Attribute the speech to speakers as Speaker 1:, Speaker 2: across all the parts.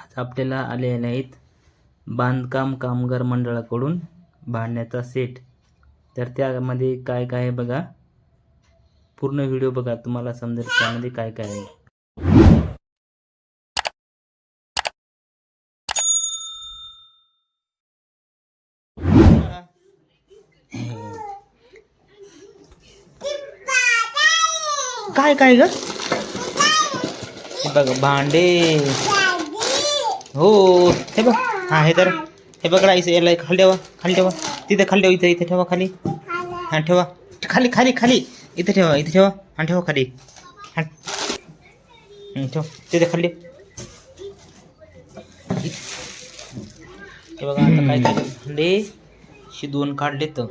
Speaker 1: आज आपल्याला आलेले नाहीत बांधकाम कामगार मंडळाकडून भांडण्याचा सेट. तर त्यामध्ये काय काय आहे बघा. पूर्ण व्हिडिओ बघा तुम्हाला समजेल त्यामध्ये काय काय आहे. काय काय ग? बघ भांडे. हो हे बघ. हा हे तर हे बघा इथे याला खाली ठेवा खाली ठेवा. तिथे खाली ठेवा इथे इथे ठेवा खाली. हा ठेवा. खाली खाली खाली. इथे ठेवा इथे ठेवा. आणि ठेवा खाली. हा. ठेवा. तिथे खाली. हे बघा आता काय काय शी दोन काढले तर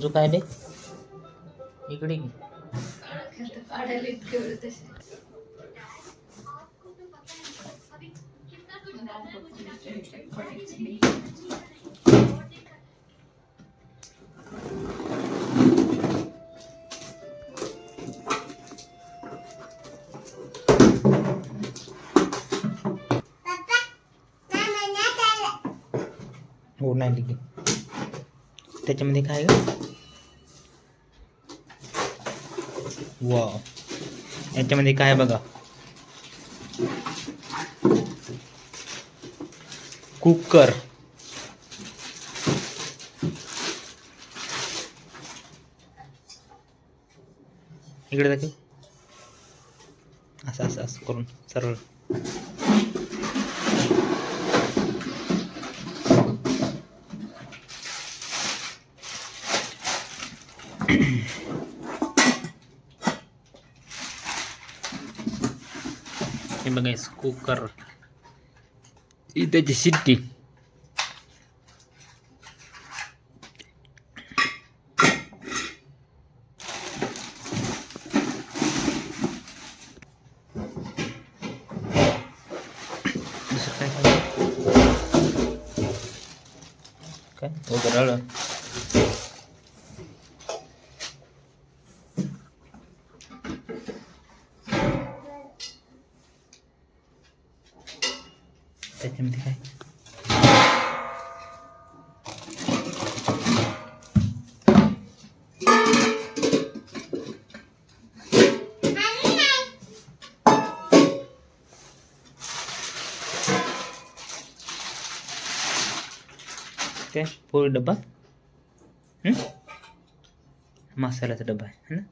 Speaker 1: जो काय दे इकडे हो नाही लिहिले त्याच्यामध्ये काय ग? वा याच्यामध्ये काय बघा? कुकर इकडे दाखव असं असं असं करून सरळ हे बघायचं कुकर ఇది సిట్టి kan lah. त्याच्यामध्ये काय काय पोळी डब्बा हं? मसाल्याचा डब्बा आहे है ना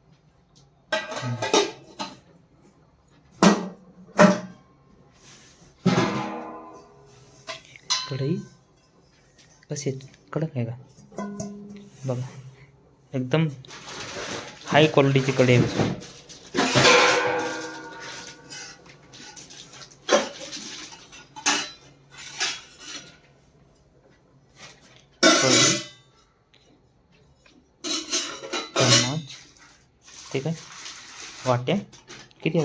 Speaker 1: कढई असेच कडक आहे का? बघा. एकदम हाय क्वालिटीची कढई आहे ठीक आहे. वाट्या. किती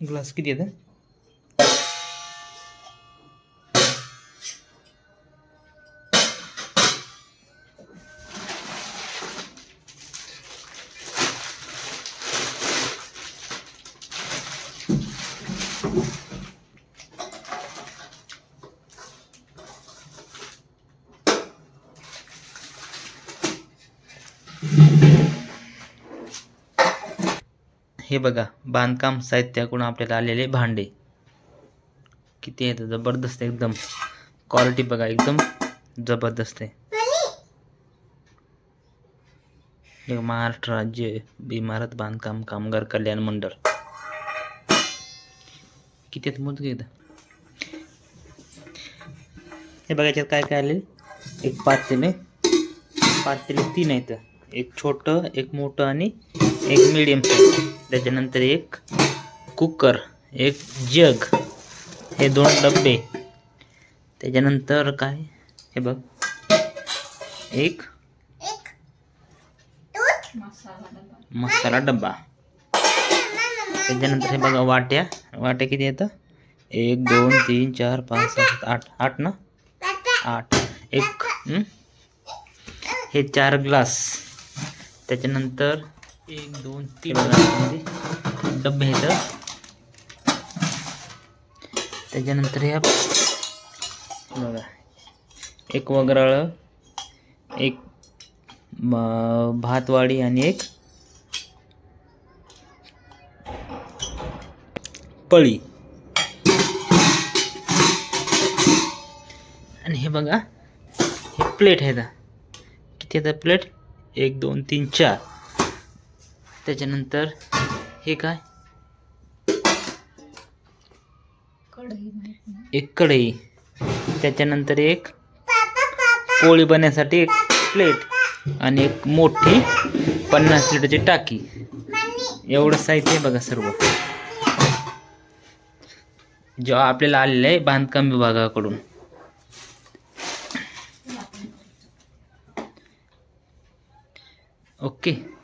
Speaker 1: आहेत वाट्या ग्लास किती येतं हे बघा बांधकाम साहित्याकडून आपल्याला आलेले भांडे. किती आहेत जबरदस्त एकदम. क्वालिटी बघा एकदम जबरदस्त आहे. महाराष्ट्र राज्य इमारत बांधकाम कामगार कल्याण मंडळ. किती आहेत मोजके एकदा हे बघा याच्यात काय काय आले एक पातेले पातेले तीन आहेत. एक छोटं एक मोठं आणि एक मिडियम साईज त्याच्यानंतर एक कुकर एक जग हे दोन डब्बे त्याच्यानंतर काय? हे बघ. एक मसाला डब्बा. त्याच्यानंतर हे बघा वाट्या. वाट्या किती येतं? एक दोन तीन चार पाच सहा सात आठ. आठ ना? आठ. एक हे चार ग्लास. त्याच्यानंतर एक दोन तीन. डब्बे आहेत. त्याच्यानंतर ह्या बघा. एक वगराळं एक भातवाडी आणि एक पळी. आणि हे बघा. हे प्लेट आहेत किती येतात प्लेट एक दोन तीन चार. त्याच्यानंतर हे काय? एक कढई. त्याच्यानंतर एक पोळी बनण्यासाठी एक प्लेट आणि एक मोठी पन्नास लिटरची टाकी. एवढं साहित्य आहे बघा सर्व. जेव्हा आपल्याला आलेलं आहे बांधकाम विभागाकडून. ओके.